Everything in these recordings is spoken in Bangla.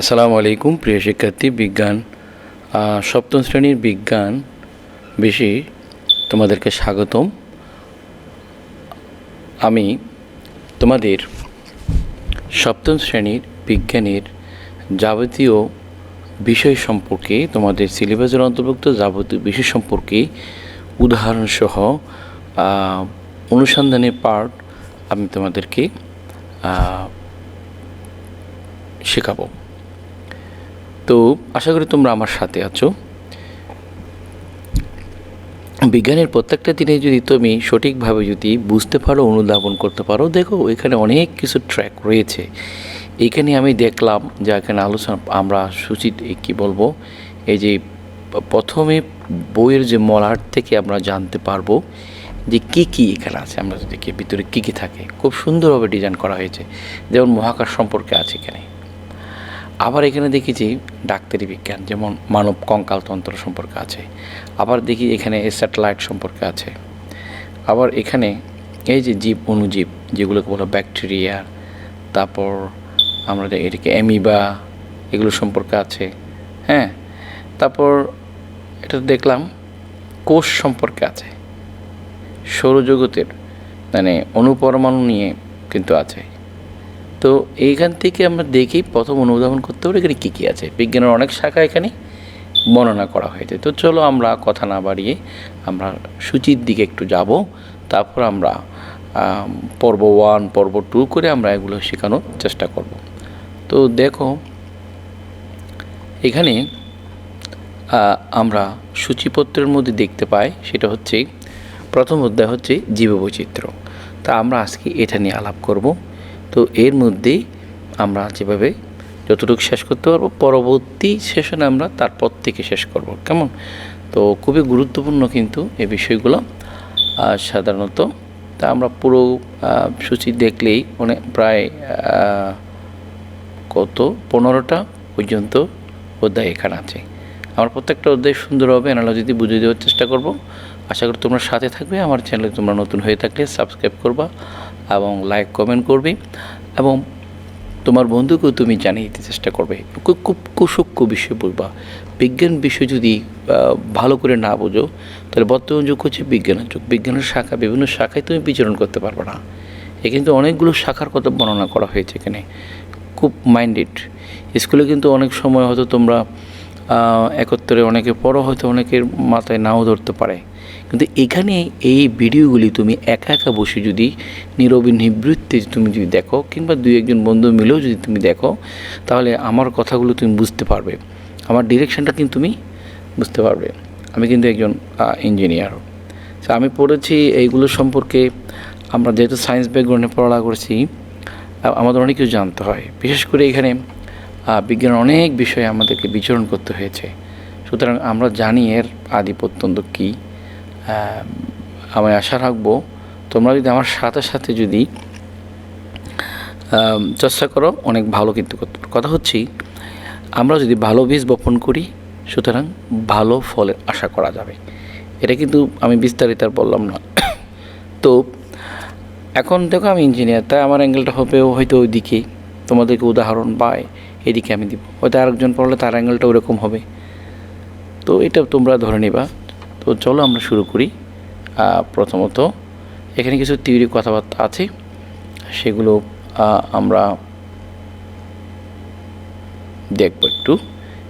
আসসালামু আলাইকুম, প্রিয় শিক্ষার্থী, বিজ্ঞান সপ্তম শ্রেণির বিজ্ঞান বেশি তোমাদেরকে স্বাগতম। আমি তোমাদের সপ্তম শ্রেণির বিজ্ঞানের যাবতীয় বিষয় সম্পর্কে, তোমাদের সিলেবাসের অন্তর্ভুক্ত যাবতীয় বিষয় সম্পর্কে উদাহরণসহ অনুসন্ধানের পার্ট আমি তোমাদেরকে শেখাবো। তো আশা করি তোমরা আমার সাথে আছো। বিজ্ঞানের প্রত্যেকটা দিনে যদি তুমি সঠিকভাবে যদি বুঝতে পারো, অনুধাবন করতে পারো, দেখো এখানে অনেক কিছু ট্র্যাক রয়েছে। এখানে আমি দেখলাম যে এখানে আলোচনা আমরা সূচিত কী বলব, এই যে প্রথমে বইয়ের যে মলার থেকে আমরা জানতে পারব যে কী কী এখানে আছে। আমরা যদি দেখি, ভিতরে কী কী থাকে। খুব সুন্দরভাবে ডিজাইন করা হয়েছে। যেমন মহাকাশ সম্পর্কে আছে এখানে। আবার এখানে দেখি যে ডাক্তারি বিজ্ঞান, যেমন মানব কঙ্কালতন্ত্র সম্পর্কে আছে, আবার দেখি এখানে স্যাটেলাইট সম্পর্কে আছে, আবার এখানে এই যে জীব অণুজীব যেগুলোকে বলো ব্যাকটেরিয়া, তারপর আমরা এটাকে অ্যামিবা, এগুলো সম্পর্কে আছে হ্যাঁ তারপর এটা দেখলাম কোষ সম্পর্কে আছে, সৌরজগতের মানে অনুপরমাণু নিয়ে কিন্তু আছে তো এইখান থেকে আমরা দেখি প্রথম অনুধাবন করতে পারি এখানে কী কী আছে। বিজ্ঞানের অনেক শাখা এখানে বর্ণনা করা হয়েছে। তো চলো আমরা কথা না বাড়িয়ে আমরা সূচির দিকে একটু যাব। তারপর আমরা পর্ব ওয়ান পর্ব টু করে আমরা এগুলো শেখানোর চেষ্টা করব। তো দেখো, এখানে আমরা সূচিপত্রের মধ্যে দেখতে পাই সেটা হচ্ছে, প্রথম অধ্যায় হচ্ছে জীববৈচিত্র্য। তা আমরা আজকে এটা নিয়ে আলাপ করব। তো এর মধ্যেই আমরা যেভাবে যতটুকু শেষ করতে পারব, পরবর্তী সেশনে আমরা তারপর থেকে শেষ করব, কেমন? তো খুবই গুরুত্বপূর্ণ কিন্তু এই বিষয়গুলো। সাধারণত তা আমরা পুরো সূচি দেখলেই মানে প্রায় কত? পনেরোটা পর্যন্ত অধ্যায় এখানে আছে। আমার প্রত্যেকটা অধ্যায় সুন্দর সুন্দরভাবে অ্যানালজিতে বুঝিয়ে দেওয়ার চেষ্টা করব। আশা করি তোমরা সাথে থাকবে, আমার চ্যানেলে তোমরা নতুন হয়ে থাকলে সাবস্ক্রাইব করবা। এবং লাইক কমেন্ট করবে এবং তোমার বন্ধুকেও তুমি জানিয়ে দিতে চেষ্টা করবে। খুব কুসূক্ষ্ম বিষয় বলবা। বিজ্ঞান বিষয় যদি ভালো করে না বোঝো, তাহলে বর্তমান যুগ হচ্ছে বিজ্ঞানের যুগ। বিজ্ঞানের শাখা, বিভিন্ন শাখায় তুমি বিচরণ করতে পারবে না। এ কিন্তু অনেকগুলো শাখার কথা বর্ণনা করা হয়েছে এখানে। খুব মাইন্ডেড স্কুলে কিন্তু অনেক সময় হয়তো তোমরা একত্রে অনেকে পড়ো হয়তো অনেকের মাথায় নাও ধরতে পারে। কিন্তু এখানে এই ভিডিওগুলি তুমি একা একা বসে যদি নীরবে নিবৃত্তে তুমি যদি দেখো, কিংবা দুই একজন বন্ধু মিলেও যদি তুমি দেখো, তাহলে আমার কথাগুলো তুমি বুঝতে পারবে। আমার ডিরেকশনটা কিন্তু তুমি বুঝতে পারবে। আমি কিন্তু একজন ইঞ্জিনিয়ার আমি পড়েছি এইগুলো সম্পর্কে, আমরা যেহেতু সায়েন্স ব্যাকগ্রাউন্ডে পড়াশোনা করেছি আমাদের অনেক কিছু জানতে হয়। বিশেষ করে এখানে আহ, বিজ্ঞানের অনেক বিষয়ে আমাদেরকে বিচরণ করতে হয়েছে। সুতরাং আমরা জানি এর আদি প্রত্যন্ত কী আমি আশা রাখব তোমরা যদি আমার সাথে সাথে যদি চেষ্টা করো অনেক ভালো কিন্তু কথা হচ্ছে আমরা যদি ভালো বীজ বপন করি সুতরাং ভালো ফলের আশা করা যাবে। এটা কিন্তু আমি বিস্তারিত আর বললাম না। তো এখন দেখো আমি ইঞ্জিনিয়ার তাই আমার অ্যাঙ্গেলটা হবে হয়তো ওইদিকে। তোমাদেরকে উদাহরণ বা এদিকে আমি দিব। হয়তো আরেকজন পড়লে তার অ্যাঙ্গেলটা ওরকম হবে। তো এটা তোমরা ধরে নিবা। তো চলো আমরা শুরু করি। প্রথমত এখানে কিছু থিওরি কথাবার্তা আছে। সেগুলো আমরা দেখব একটু।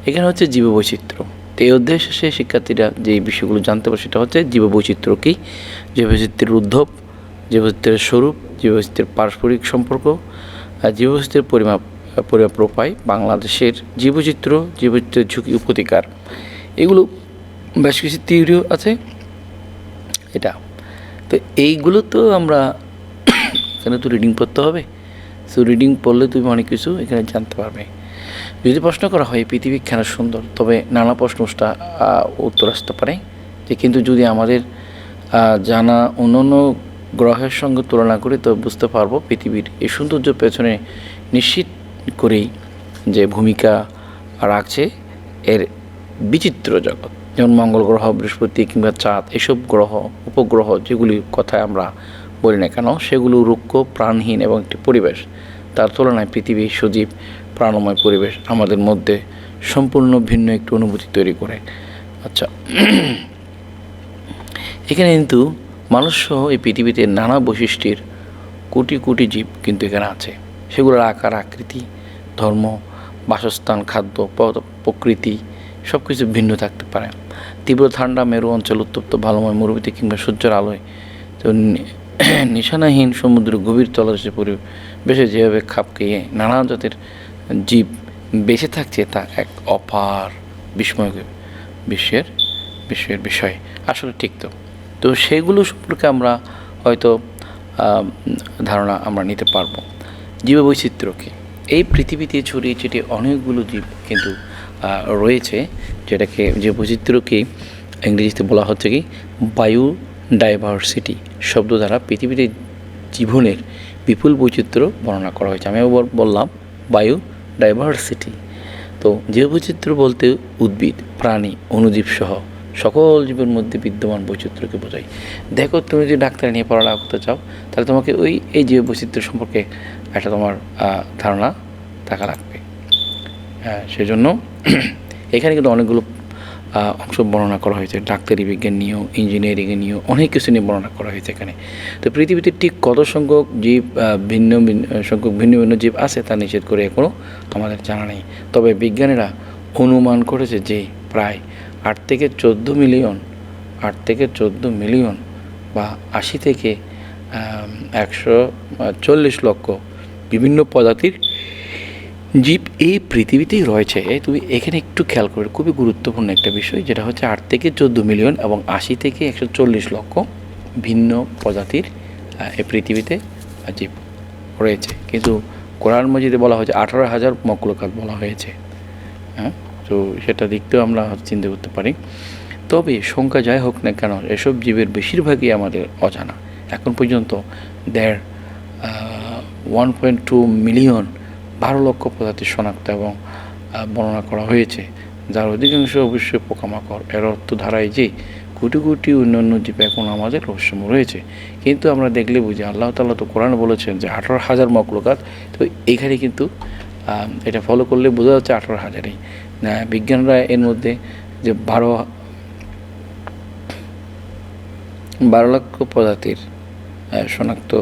এখানে হচ্ছে জীববৈচিত্র্য। তো এই অধ্যায় শেষে শিক্ষার্থীরা যে বিষয়গুলো জানতে পারে সেটা হচ্ছে জীববৈচিত্র্য কী? জীববৈচিত্র্যের উদ্ভব, জীববৈচিত্র্যের স্বরূপ, জীববৈচিত্র্যের পারস্পরিক সম্পর্ক, আর জীববৈচিত্র্যের পরিমাপ। পরিমাপ উপায় বাংলাদেশের জীবচিত্র, জীবচিত্রের ঝুঁকি ও প্রতিকার এগুলো বেশ কিছু থিওরিও আছে। এটা। তো এইগুলো তো আমরা এখানে তো রিডিং পড়তে হবে। তো রিডিং পড়লে তুমি অনেক কিছু এখানে জানতে পারবে। যদি প্রশ্ন করা হয়, পৃথিবী কেন সুন্দর? তবে নানা প্রশ্নটা উত্তর আসতে পারে। যে কিন্তু যদি আমাদের জানা অন্যান্য গ্রহের সঙ্গে তুলনা করি, তো বুঝতে পারব পৃথিবীর এই সৌন্দর্য পেছনে নিশ্চিত করেই যে ভূমিকা রাখছে এর বিচিত্র জগৎ। যেমন মঙ্গল গ্রহ, বৃহস্পতি কিংবা চাঁদ, এসব গ্রহ, উপগ্রহ যেগুলির কথা আমরা বলি না কেন, সেগুলো রুক্ষ, প্রাণহীন এবং একটি পরিবেশ। তার তুলনায় পৃথিবী সজীব, প্রাণময় পরিবেশ আমাদের মধ্যে সম্পূর্ণ ভিন্ন একটি অনুভূতি তৈরি করে। আচ্ছা এখানে কিন্তু মানুষ সহ এই পৃথিবীতে নানা বৈশিষ্ট্যের কোটি কোটি জীব কিন্তু এখানে আছে। সেগুলোর আকার, আকৃতি ধর্ম, বাসস্থান, খাদ্য প্রকৃতি সব কিছু ভিন্ন থাকতে পারে। তীব্র ঠান্ডা, মেরু অঞ্চল, উত্তপ্ত, ভালোময় মরুভূমি কিংবা সূর্যের আলোয় তো নিশানাহীন সমুদ্র গভীর তলদেশে পরিবেশে যেভাবে খাপ খেয়ে নানা জাতের জীব বেঁচে থাকছে, তা এক অপার বিস্ময় বিশ্বের বিশ্বের বিষয়। আসলে ঠিক তো। তো সেগুলো সম্পর্কে আমরা হয়তো ধারণা আমরা নিতে পারব। জীববৈচিত্র্য কী? এই পৃথিবীতে ছড়িয়ে ছিটিয়ে অনেকগুলো জীব কিন্তু রয়েছে, যেটাকে, যে বৈচিত্র্যকে ইংরেজিতে বলা হচ্ছে কি বায়ু ডাইভার্সিটি শব্দ দ্বারা পৃথিবীতে জীবনের বিপুল বৈচিত্র্য বর্ণনা করা হয়েছে। আমি বললাম বায়ু ডাইভার্সিটি তো জীববৈচিত্র্য বলতে উদ্ভিদ, প্রাণী অণুজীব সহ সকল জীবের মধ্যে বিদ্যমান বৈচিত্র্যকে বোঝায়। দেখো, তুমি যদি ডাক্তার নিয়ে পড়ালেখা করতে চাও, তাহলে তোমাকে ওই, এই জীব বৈচিত্র্য সম্পর্কে একটা তোমার ধারণা থাকা লাগবে। সেজন্য এখানে কিন্তু অনেকগুলো অংশ বর্ণনা করা হয়েছে। ডাক্তারি বিজ্ঞান নিয়েও ইঞ্জিনিয়ারিংয়ে নিয়েও অনেক কিছু নিয়ে বর্ণনা করা হয়েছে এখানে। তো পৃথিবীতে ঠিক কত সংখ্যক জীব ভিন্ন ভিন্ন সংখ্যক ভিন্ন ভিন্ন জীব আছে তা নিষেধ করে এখনও আমাদের জানা নেই। তবে বিজ্ঞানীরা অনুমান করেছে যে প্রায় আট থেকে চোদ্দ মিলিয়ন, আট থেকে চোদ্দ মিলিয়ন বা আশি থেকে একশো চল্লিশ লক্ষ বিভিন্ন প্রজাতির জীব এই পৃথিবীতেই রয়েছে। তুমি এখানে একটু খেয়াল করে খুবই গুরুত্বপূর্ণ একটা বিষয়, যেটা হচ্ছে আট থেকে চোদ্দ মিলিয়ন এবং আশি থেকে একশো চল্লিশ লক্ষ ভিন্ন প্রজাতির এই পৃথিবীতে জীব রয়েছে। কিন্তু কোরআন মজিদে বলা হয়েছে আঠারো হাজার মকলকাত বলা হয়েছে। হ্যাঁ তো সেটা দেখতেও আমরা চিন্তা করতে পারি। তবে সংখ্যা যাই হোক না কেন, এসব জীবের বেশিরভাগই আমাদের অজানা। এখন পর্যন্ত দেড় ওয়ান পয়েন্ট টু মিলিয়ন বারো লক্ষ প্রজাতি শনাক্ত এবং বর্ণনা করা হয়েছে। যার অধিকাংশ অবশ্যই পোকামাকড়। এর অর্থ ধারায় যে কোটি কোটি অন্যান্য জীব এখন আমাদের রহস্যময় রয়েছে। কিন্তু আমরা দেখলে বুঝি আল্লাহ তাল্লাহ তো কোরআন বলেছেন যে আঠারো হাজার মকলকাত তো এখানে কিন্তু এটা ফলো করলে বোঝা যাচ্ছে আঠারো হাজারই। বিজ্ঞানরা এর মধ্যে যে বারো বারো লক্ষ প্রজাতির শনাক্ত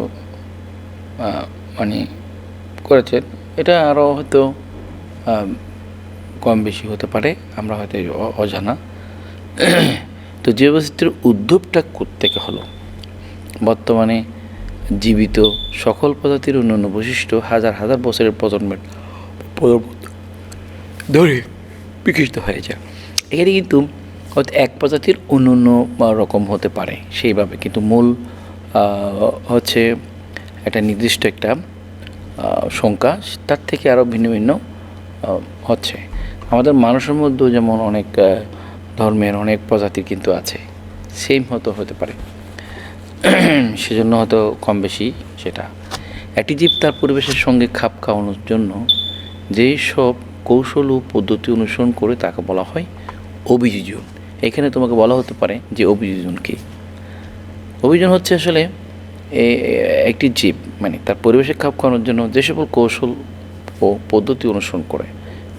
মানে করেছেন এটা আরও হয়তো কম বেশি হতে পারে, আমরা হয়তো অজানা। তো জীববৈচিত্র্যের উদ্যোগটা থেকে হলো? বর্তমানে জীবিত সকল প্রজাতির অন্যান্য বৈশিষ্ট্য হাজার হাজার বছরের প্রজন্মের ধরে বিকশিত হয়ে যায় এখানে কিন্তু হয়তো এক প্রজাতির অন্য অন্য রকম হতে পারে। সেইভাবে কিন্তু মূল হচ্ছে একটা নির্দিষ্ট একটা সংখ্যা, তার থেকে আরও ভিন্ন ভিন্ন হচ্ছে। আমাদের মানুষের মধ্যেও যেমন অনেক ধর্মের অনেক প্রজাতি কিন্তু আছে সেম হয়তো হতে পারে। সেজন্য হয়তো কম বেশি সেটা। একটি জীব তার পরিবেশের সঙ্গে খাপ খাওয়ানোর জন্য যেই সব কৌশল ও পদ্ধতি অনুসরণ করে তাকে বলা হয় অভিযোজন। এখানে তোমাকে বলা হতে পারে যে অভিযোজন কী? অভিযোজন হচ্ছে আসলে একটি জীব মানে তার পরিবেশে খাপ খাওয়ানোর জন্য যে সকল কৌশল ও পদ্ধতি অনুসরণ করে,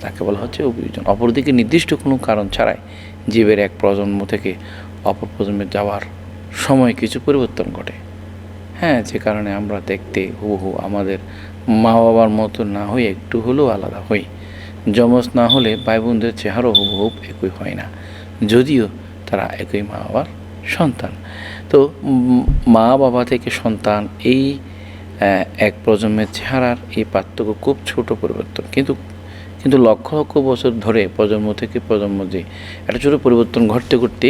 তাকে বলা হচ্ছে অভিযোজন। অপরদিকে নির্দিষ্ট কোনো কারণ ছাড়াই জীবের এক প্রজন্ম থেকে অপর প্রজন্মে যাওয়ার সময় কিছু পরিবর্তন ঘটে। হ্যাঁ যে কারণে আমরা দেখতে হুবহু আমাদের মা বাবার মতো না হয়ে একটু হলেও আলাদা হই। যমজ না হলে ভাই বোনদের চেহারাও হুবহু একই হয় না। যদিও তারা একই মা বাবার সন্তান। তো মা বাবা থেকে সন্তান এই এক প্রজন্মের চেহারার এই পার্থক্য খুব ছোট পরিবর্তন। কিন্তু কিন্তু লক্ষ লক্ষ বছর ধরে প্রজন্ম থেকে প্রজন্ম যে একটা ছোটো পরিবর্তন ঘটতে ঘটতে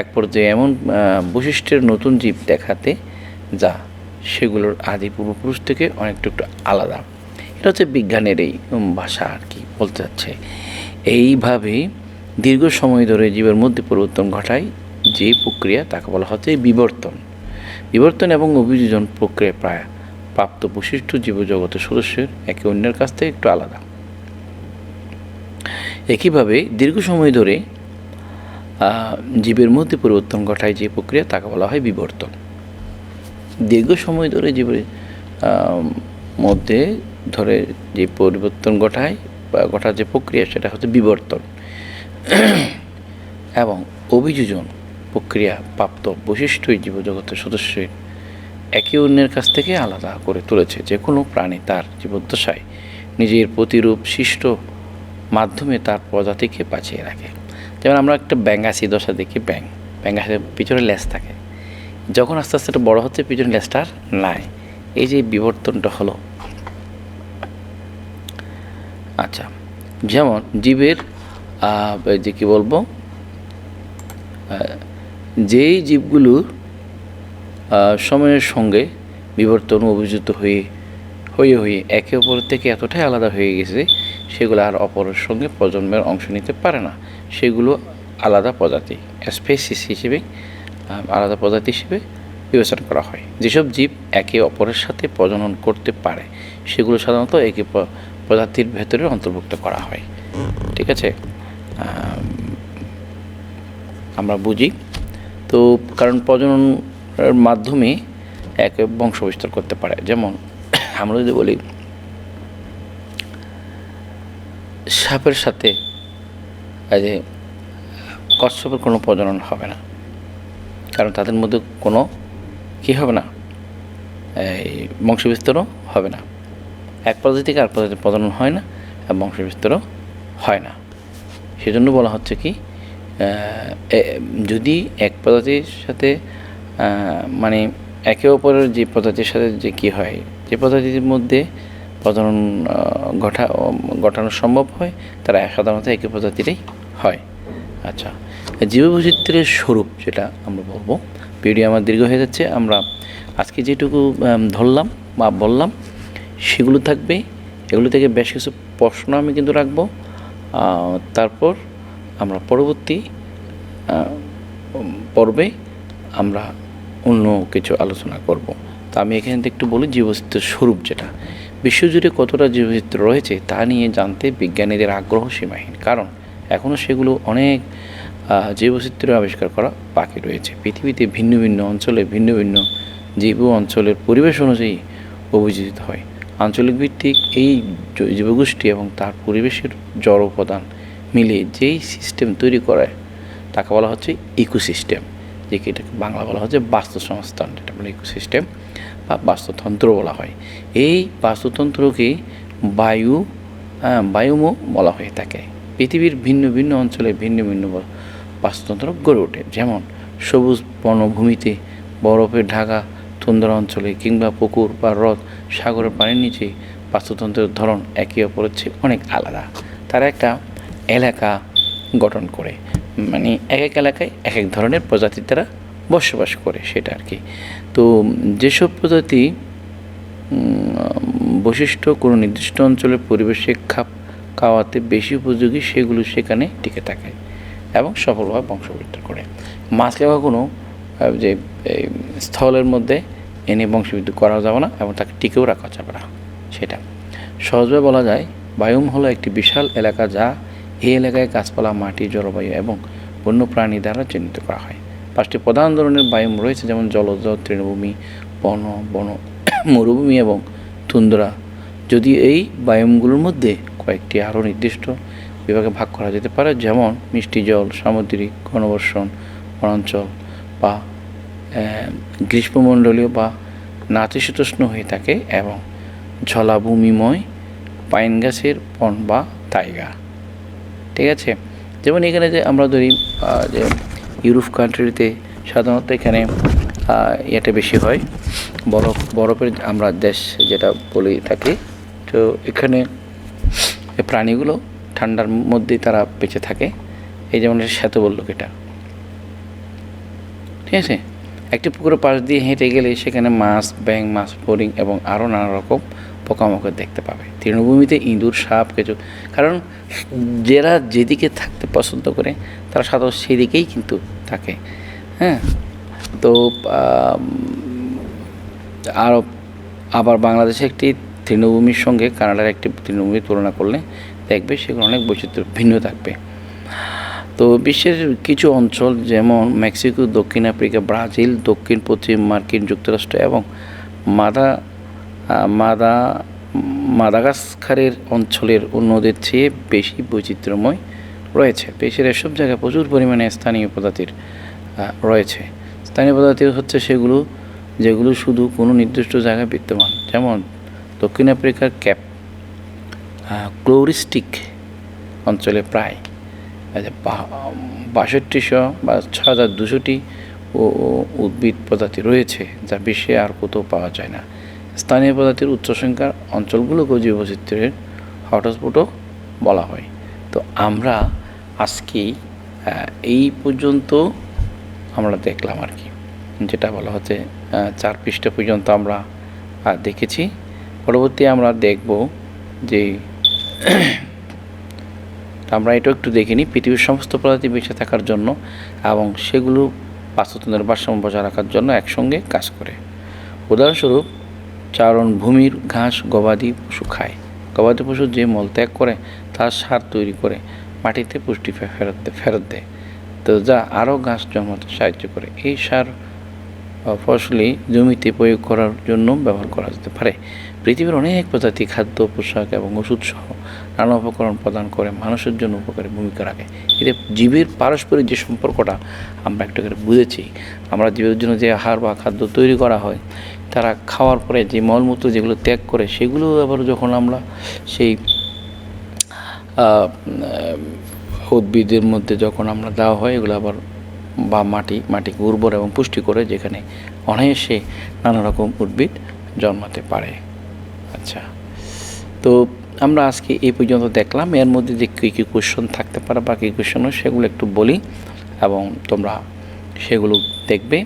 এক পর্যায়ে এমন বৈশিষ্ট্যের নতুন জীব দেখাতে যা সেগুলোর আদি পূর্বপুরুষ থেকে অনেকটা একটু আলাদা। এটা হচ্ছে বিজ্ঞানের এই ভাষা আর কি বলতে চাচ্ছে। এইভাবে দীর্ঘ সময় ধরে জীবের মধ্যে পরিবর্তন ঘটায় যে প্রক্রিয়া, তাকে বলা হচ্ছে বিবর্তন। বিবর্তন এবং অভিযোজন প্রক্রিয়া প্রায় প্রাপ্ত বৈশিষ্ট্য জীবজগতের সদস্যের একে অন্যের কাছ থেকে একটু আলাদা। একইভাবে দীর্ঘ সময় ধরে জীবের মধ্যে পরিবর্তন ঘটায় যে প্রক্রিয়া, তাকে বলা হয় বিবর্তন। দীর্ঘ সময় ধরে জীবের মধ্যে ধরে যে পরিবর্তন ঘটায় বা ঘটার যে প্রক্রিয়া, সেটা হচ্ছে বিবর্তন। এবং অভিযোজন। প্রক্রিয়া প্রাপ্ত বৈশিষ্ট্যই জীবজগতের সদস্যের একে অন্যের কাছ থেকে আলাদা করে তুলেছে। যে কোনো প্রাণী তার জীবদ্দশায় নিজের প্রতিরূপ সৃষ্ট মাধ্যমে তার প্রজাতিকে বাঁচিয়ে রাখে। যেমন আমরা একটা ব্যাঙ্গাসি দশা দেখি, ব্যাং। ব্যাঙ্গাসির পিছনে লেজ থাকে। যখন আস্তে আস্তে বড় হচ্ছে, পিছনে লেজটা আর নাই। এই যে বিবর্তনটা হলো। আচ্ছা যেমন জীবের যে কি বলব যেই জীবগুলো সময়ের সঙ্গে বিবর্তন অভিযুক্ত হয়ে হয়ে হয়ে একে অপর থেকে এতটাই আলাদা হয়ে গেছে, সেগুলো আর অপরের সঙ্গে প্রজন্মের অংশ নিতে পারে না। সেগুলো আলাদা প্রজাতি স্পেসিস হিসেবে আলাদা প্রজাতি হিসেবে বিবেচনা করা হয়। যেসব জীব একে অপরের সাথে প্রজনন করতে পারে, সেগুলো সাধারণত একে প্রজাতির ভেতরে অন্তর্ভুক্ত করা হয়। ঠিক আছে? আমরা বুঝি তো কারণ প্রজননের মাধ্যমে এক বংশ বিস্তার করতে পারে। যেমন আমরা যদি বলি, সাপের সাথে যে কচ্ছপের কোনো প্রজনন হবে না। কারণ তাদের মধ্যে কোনো কী হবে না, এই বংশ বিস্তারও হবে না। এক প্রজাতি থেকে আর প্রজাতির প্রজনন হয় না, আর বংশ বিস্তারও হয় না। সেজন্য বলা হচ্ছে কি যদি এক প্রজাতির সাথে মানে একে অপরের যে প্রজাতির সাথে যে কি হয়, যে প্রজাতির মধ্যে প্রজনন ঘটা, ঘটানো সম্ভব হয়, তারা সাধারণত একই প্রজাতিরই হয়। আচ্ছা জীববৈচিত্র্যের স্বরূপ যেটা আমরা বলব, ভিডিও আমার দীর্ঘ হয়ে যাচ্ছে, আমরা আজকে যেটুকু ধরলাম বা বললাম, সেগুলো থাকবে। এগুলো থেকে বেশ কিছু প্রশ্ন আমি কিন্তু রাখব। তারপর আমরা পরবর্তী পর্বে আমরা অন্য কিছু আলোচনা করব। তা আমি এখানে একটু বলি জীববৈচিত্র্যের স্বরূপ যেটা। বিশ্বজুড়ে কতটা জীববৈচিত্র্য রয়েছে তা নিয়ে জানতে বিজ্ঞানীদের আগ্রহ সীমাহীন। কারণ এখনও সেগুলো অনেক আহ, জীববৈচিত্র্য আবিষ্কার করা বাকি রয়েছে। পৃথিবীতে ভিন্ন ভিন্ন অঞ্চলে ভিন্ন ভিন্ন জীব অঞ্চলের পরিবেশ অনুযায়ী অভিযোজিত হয়। আঞ্চলিক ভিত্তিক এই জীবগোষ্ঠী এবং তার পরিবেশের জড় উপাদান মিলিয়ে যেই সিস্টেম তৈরি করে তাকে বলা হচ্ছে ইকোসিস্টেম যে কি এটাকে বাংলা বলা হচ্ছে বাস্তু সংস্থান যেটা বলে ইকোসিস্টেম বা বাস্তুতন্ত্র বলা হয়। এই বাস্তুতন্ত্রকে বায়ু হ্যাঁ, বায়ুমও বলা হয়ে থাকে। পৃথিবীর ভিন্ন ভিন্ন অঞ্চলে ভিন্ন ভিন্ন বাস্তুতন্ত্র গড়ে ওঠে। যেমন সবুজ বনভূমিতে বরফের ঢাকা তুন্দ্রা অঞ্চলে কিংবা পুকুর বা হ্রদ সাগরের পানির নিচে বাস্তুতন্ত্রের ধরন একে অপরের চেয়ে অনেক আলাদা। তারা একটা এলাকা গঠন করে। মানে এক এক এলাকায় এক এক ধরনের প্রজাতির তারা বসবাস করে সেটা আর কি। তো যেসব প্রজাতি বৈশিষ্ট্য কোনো নির্দিষ্ট অঞ্চলের পরিবেশে খাপ খাওয়াতে বেশি উপযোগী সেগুলো সেখানে টিকে থাকে এবং সফলভাবে বংশবৃদ্ধি করে। মাছকে কখনো যে স্থলের মধ্যে এনে বংশবৃদ্ধি করা যাবে না এবং তাকে টিকেও রাখা যাবে না। সেটা সহজভাবে বলা যায় বায়ুম হলো একটি বিশাল এলাকা যা এই এলাকায় গাছপালা, মাটি, জলবায়ু এবং বন্যপ্রাণী দ্বারা চিহ্নিত করা হয়। পাঁচটি প্রধান ধরনের বায়ুম রয়েছে, যেমন জলজ, তৃণভূমি, বন বন, মরুভূমি এবং তুন্দ্রা। যদি এই বায়ুমগুলোর মধ্যে কয়েকটি আরও নির্দিষ্ট বিভাগে ভাগ করা যেতে পারে, যেমন মিষ্টি জল, সামুদ্রিক ঘনবর্ষণ, বনাঞ্চল বা গ্রীষ্মমণ্ডলীয় বা নাতিশীতোষ্ণ হয়ে থাকে এবং জলাভূমিময় পাইন গাছের বন বা তাইগা। ঠিক আছে? যেমন এখানে যে আমরা ধরি যে ইউরোপ কান্ট্রিতে সাধারণত এখানে ইয়েটা বেশি হয়। বরফ, বরফের আমরা দেশ যেটা বলি থাকি। তো এখানে প্রাণীগুলো ঠান্ডার মধ্যেই তারা বেঁচে থাকে। এই যেমন শ্বেত বলল এটা। ঠিক আছে? একটি পুকুরের পাশ দিয়ে হেঁটে গেলে সেখানে মাছ ব্যাং মাছ ফড়িং এবং আরও নানা রকম পোকামাকড় দেখতে পাবে। তৃণভূমিতে ইঁদুর, সাপ, কিছু। কারণ যারা যেদিকে থাকতে পছন্দ করে, তারা সাধারণত সেদিকেই কিন্তু থাকে। হ্যাঁ? তো আরও আবার বাংলাদেশে একটি তৃণভূমির সঙ্গে কানাডার একটি তৃণভূমির তুলনা করলে দেখবে সেগুলো অনেক বৈচিত্র্য ভিন্ন থাকবে। তো বিশ্বের কিছু অঞ্চল যেমন মেক্সিকো, দক্ষিণ আফ্রিকা, ব্রাজিল, দক্ষিণ, পশ্চিম মার্কিন যুক্তরাষ্ট্র এবং মাদা মাদা, মাদাগাস্কারের অঞ্চলের অন্যদের চেয়ে বেশি বৈচিত্র্যময় রয়েছে। দেশের এসব জায়গায় প্রচুর পরিমাণে স্থানীয় প্রজাতির রয়েছে। স্থানীয় প্রজাতির হচ্ছে সেগুলো, যেগুলো শুধু কোনো নির্দিষ্ট জায়গায় বিদ্যমান। যেমন দক্ষিণ আফ্রিকার ক্যাপ ক্লোরিস্টিক অঞ্চলে প্রায় বাষট্টিশো বা ছ হাজার দুশোটি উদ্ভিদ প্রজাতি রয়েছে, যা বিশ্বে আর কোথাও পাওয়া যায় না। স্থানীয় প্রজাতির উচ্চ সংখ্যার অঞ্চলগুলোকেও জীববৈচিত্র্যের হটস্পটও বলা হয়। তো আমরা আজকে এই পর্যন্ত আমরা দেখলাম আর কি। যেটা বলা হচ্ছে চার পৃষ্ঠা পর্যন্ত আমরা দেখেছি। পরবর্তী আমরা দেখব যে, আমরা এটাও একটু দেখিনি পৃথিবীর সমস্ত প্রজাতি বেঁচে থাকার জন্য এবং সেগুলো বাস্তুতন্ত্রের ভারসাম্য বজায় রাখার জন্য একসঙ্গে কাজ করে। উদাহরণস্বরূপ চারণ ভূমির ঘাস গবাদি পশু খায়। গবাদি পশু যে মল ত্যাগ করে, তার সার তৈরি করে, মাটিতে পুষ্টি ফেরত ফেরত দেয়। তো যা আরও ঘাস জমাতে সাহায্য করে। এই সার ফসলি জমিতে প্রয়োগ করার জন্য ব্যবহার করা যেতে পারে। পৃথিবীর অনেক প্রজাতি খাদ্য, পোশাক এবং ওষুধ সহ নানা উপকরণ প্রদান করে, মানুষের জন্য উপকারী ভূমিকা রাখে। এতে জীবের পারস্পরিক যে সম্পর্কটা আমরা একটু করে বুঝেছি, আমরা জীবের জন্য যে আহার বা খাদ্য তৈরি করা হয় তারা খাওয়ার পরে যে মলমূত্র যেগুলো ত্যাগ করে, সেগুলো আবার যখন আমরা সেই উদ্ভিদের মধ্যে যখন আমরা দেওয়া হয়, এগুলো আবার বা মাটি, মাটিকে উর্বর এবং পুষ্টি করে যেখানে অনায়াসে নানা রকম উদ্ভিদ জন্মাতে পারে। আচ্ছা তো আমরা আজকে এই পর্যন্ত দেখলাম। এর মধ্যে যে কী কী কোয়েশন থাকতে পারে বা কী কোয়েশন সেগুলো একটু বলি এবং তোমরা সেগুলো দেখবে।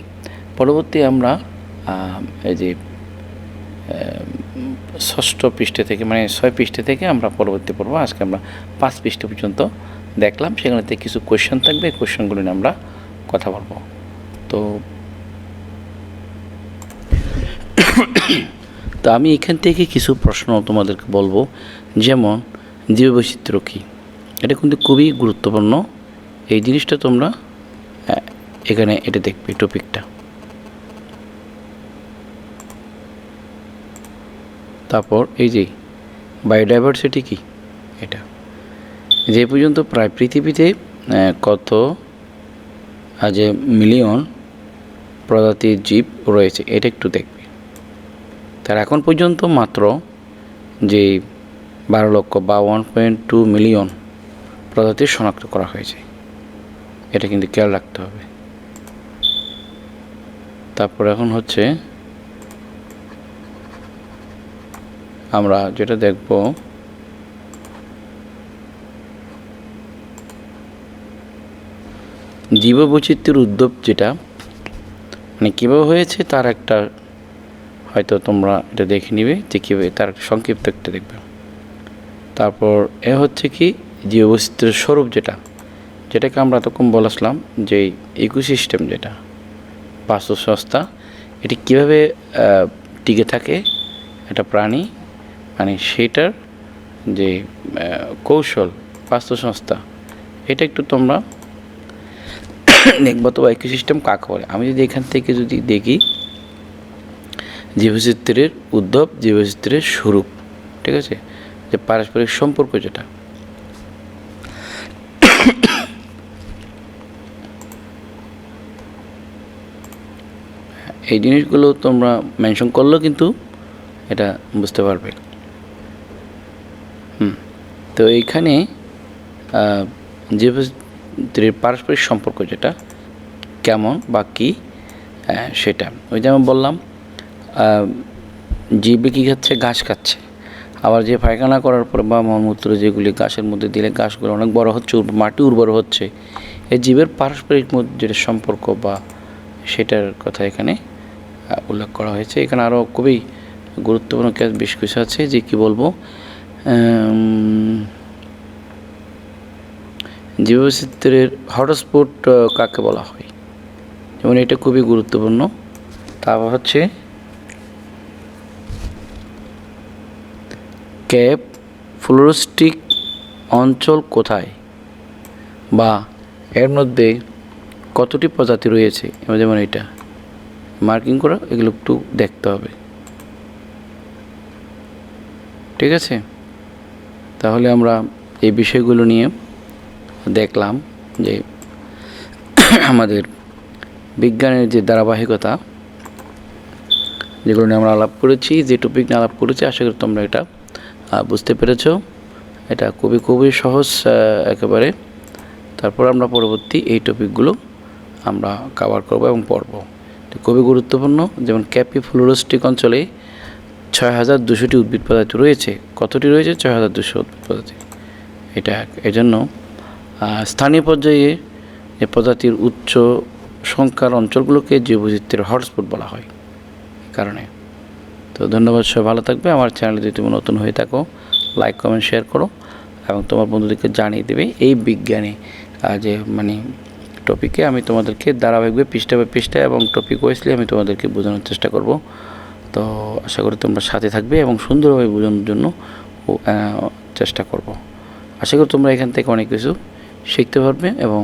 পরবর্তী আমরা এই যে ষষ্ঠ পৃষ্ঠে থেকে মানে ছয় পৃষ্ঠে থেকে আমরা পরবর্তী পড়ব আজকে আমরা পাঁচ পৃষ্ঠ পর্যন্ত দেখলাম। সেখানেতে কিছু কোয়েশ্চেন থাকবে কোয়েশ্চেনগুলো নিয়ে আমরা কথা বলব। তো তো আমি এখান থেকে কিছু প্রশ্ন তোমাদেরকে বলব। যেমন, জীববৈচিত্র্য কী? এটা কিন্তু খুবই গুরুত্বপূর্ণ। এই জিনিসটা তোমরা এখানে এটা দেখবে টপিকটা তারপর এই যে বায়োডাইভার্সিটি কি? এটা। যে পর্যন্ত প্রায় পৃথিবীতে কত আজ মিলিয়ন প্রজাতির জীব রয়েছে, এটা একটু দেখবে। তার এখন পর্যন্ত মাত্র যে বারো লক্ষ বা ওয়ান পয়েন্ট টু মিলিয়ন প্রজাতি শনাক্ত করা হয়েছে। এটা কিন্তু খেয়াল রাখতে হবে। তারপর এখন হচ্ছে আমরা যেটা দেখব, জীববৈচিত্র্যের উদ্যোগ যেটা মানে কীভাবে হয়েছে তার একটা হয়তো তোমরা এটা দেখে নিবে যে কীভাবে তার সংক্ষিপ্ত একটা দেখবে। তারপর এ হচ্ছে কি জীববৈচিত্র্যের স্বরূপ যেটা, যেটাকে আমরা তখন বলেছিলাম যে ইকোসিস্টেম যেটা বাস্তু সংস্থা এটি কীভাবে টিকে থাকে, একটা প্রাণী মানে সেটার যে কৌশল বাস্তু সংস্থা এটা একটু তোমরা দেখব তো ইকোসিস্টেম কাকে বলে? আমি যদি এখান থেকে যদি দেখি জীবচিত্রের উদ্ভব জীবচিত্রের স্বরূপ, ঠিক আছে? যে পারস্পরিক সম্পর্ক যেটা। এই জিনিসগুলো তোমরা মেনশন করলেও কিন্তু এটা বুঝতে পারবে। তো এইখানে জীবচিত্রের পারস্পরিক সম্পর্ক যেটা, কেমন বা কী সেটা। ওই যেমন বললাম জীবে কী খাচ্ছে ঘাস খাচ্ছে? আবার যে পায়খানা করার পর বা মলমূত্র যেগুলি গাছের মধ্যে দিলে গাছগুলো অনেক বড় হচ্ছে মাটি উর্বর হচ্ছে। এই জীবের পারস্পরিক মধ্যে যেটা সম্পর্ক বা সেটার কথা এখানে উল্লেখ করা হয়েছে। এখানে আরও খুবই গুরুত্বপূর্ণ বেশ কিছু আছে যে কি বলব জীববৈচিত্র্যের হটস্পট কাকে বলা হয়? যেমন এটা খুবই গুরুত্বপূর্ণ। তারপর হচ্ছে, ক্যাপ ফ্লোরিস্টিক অঞ্চল কোথায়? বা এর মধ্যে কতটি প্রজাতি রয়েছে? যেমন এটা, মার্কিং করা, এগুলো একটু দেখতে হবে। ঠিক আছে? তাহলে আমরা এই বিষয়গুলো নিয়ে দেখলাম যে আমাদের বিজ্ঞানের যে ধারাবাহিকতা, যেগুলো নিয়ে আমরা আলাপ করেছি, যে টপিক নিয়ে আলাপ করেছি, আশা করি তোমরা এটা বুঝতে পেরেছ। এটা খুবই খুবই সহজ একেবারে। তারপর আমরা পরবর্তী এই টপিকগুলো আমরা কভার করব এবং পড়ব। খুবই গুরুত্বপূর্ণ। যেমন ক্যাপি ফ্লোরোস্টিক অঞ্চলে ছয় হাজার দুশোটি উদ্ভিদ প্রজাতি রয়েছে। কতটি রয়েছে? ছয় হাজার দুশো উদ্ভিদ প্রজাতি এটা এজন্য স্থানীয় পর্যায়ে যে প্রজাতির উচ্চ সংখ্যার অঞ্চলগুলোকে জীববৈচিত্র্যের হটস্পট বলা হয়। কারণে। তো ধন্যবাদ সবাই, ভালো থাকবে। আমার চ্যানেলে যদি তুমি নতুন হয়ে থাকো, লাইক, কমেন্ট, শেয়ার করো এবং তোমার বন্ধুদেরকে জানিয়ে দেবে এই বিজ্ঞানে যে মানে টপিকে আমি তোমাদেরকে ধারাবাহিকভাবে পৃষ্ঠা বাই পৃষ্ঠা এবং টপিক ওয়াইজলি আমি তোমাদেরকে বোঝানোর চেষ্টা করব। তো আশা করি তোমরা সাথে থাকবে এবং সুন্দরভাবে বোঝানোর জন্য চেষ্টা করব। আশা করি তোমরা এখান থেকে অনেক কিছু শিখতে পারবে এবং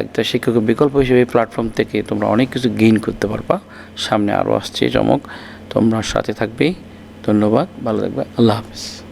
একটা শিক্ষকের বিকল্প হিসেবে এই প্ল্যাটফর্ম থেকে তোমরা অনেক কিছু গেইন করতে পারবা। সামনে আরও আসছে চমক। তোমরা সাথে থাকবে। ধন্যবাদ। ভালো থাকবে। আল্লাহ হাফিজ।